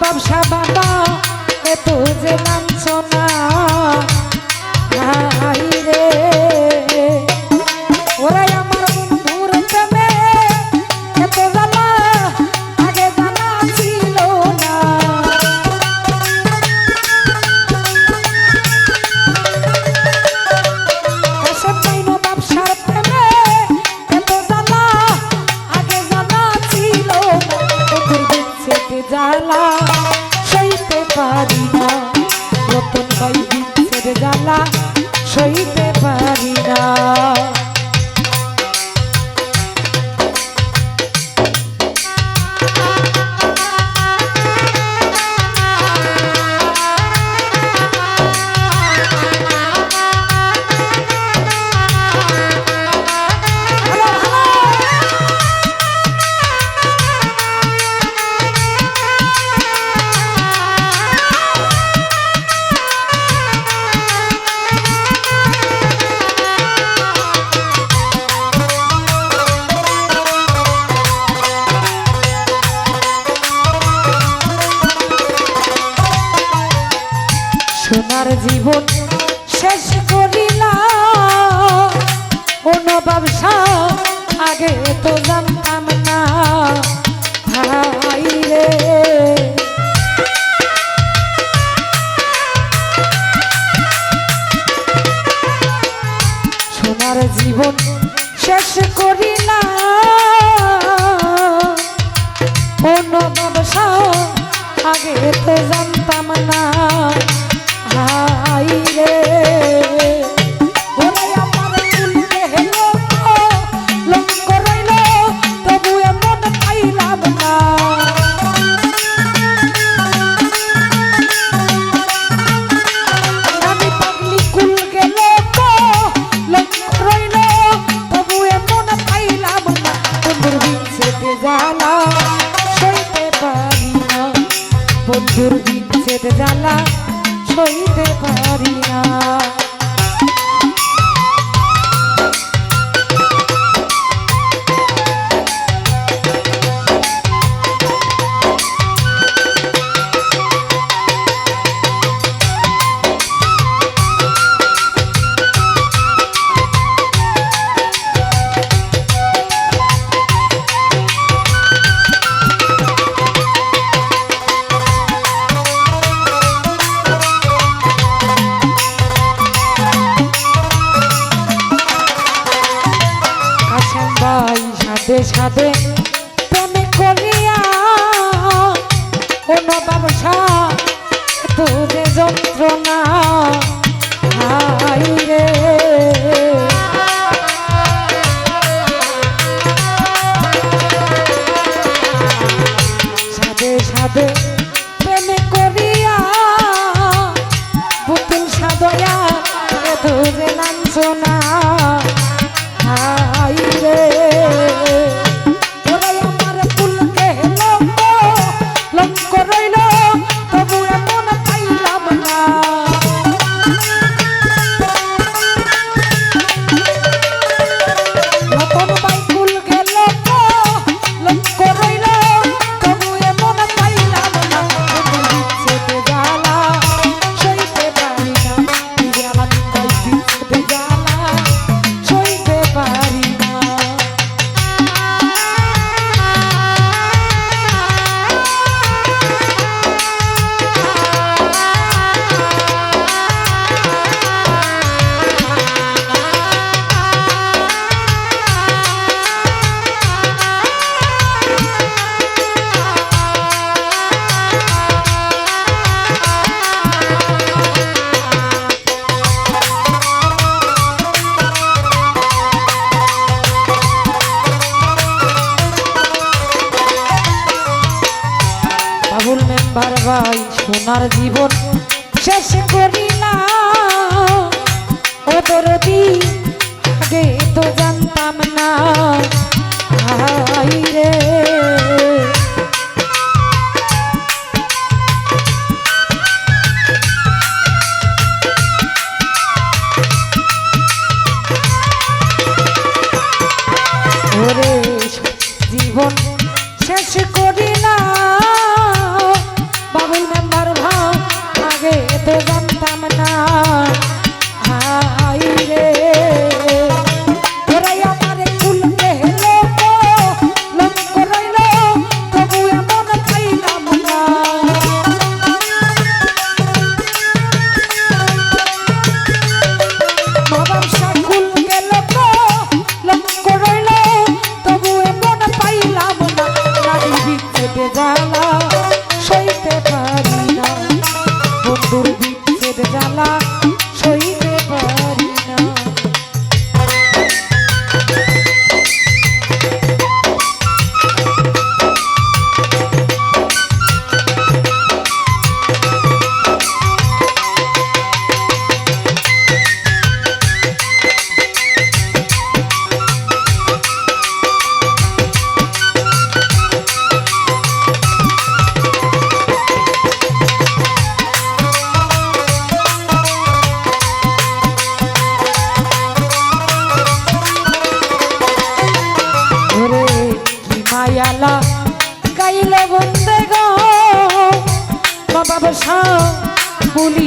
ব্যবসা বাবা এ তো যে লাঞ্ছনা জ্বালা সইতে পারি। শেষ করিলা। কোনো ব্যবসা আগে তো জানতাম না। ভাই রে। সোনার জীবন শেষ করিলা। কোনো ব্যবসা আগে তো জানতাম না। যন্ত্রণা সোনার জীবন শেষ করি না ও দরদি, আগে তো জানতাম না। রে। জীবন শেষ করিলাম। জ্বালা গাইলে বন্দে গো। বাবা বসা বলি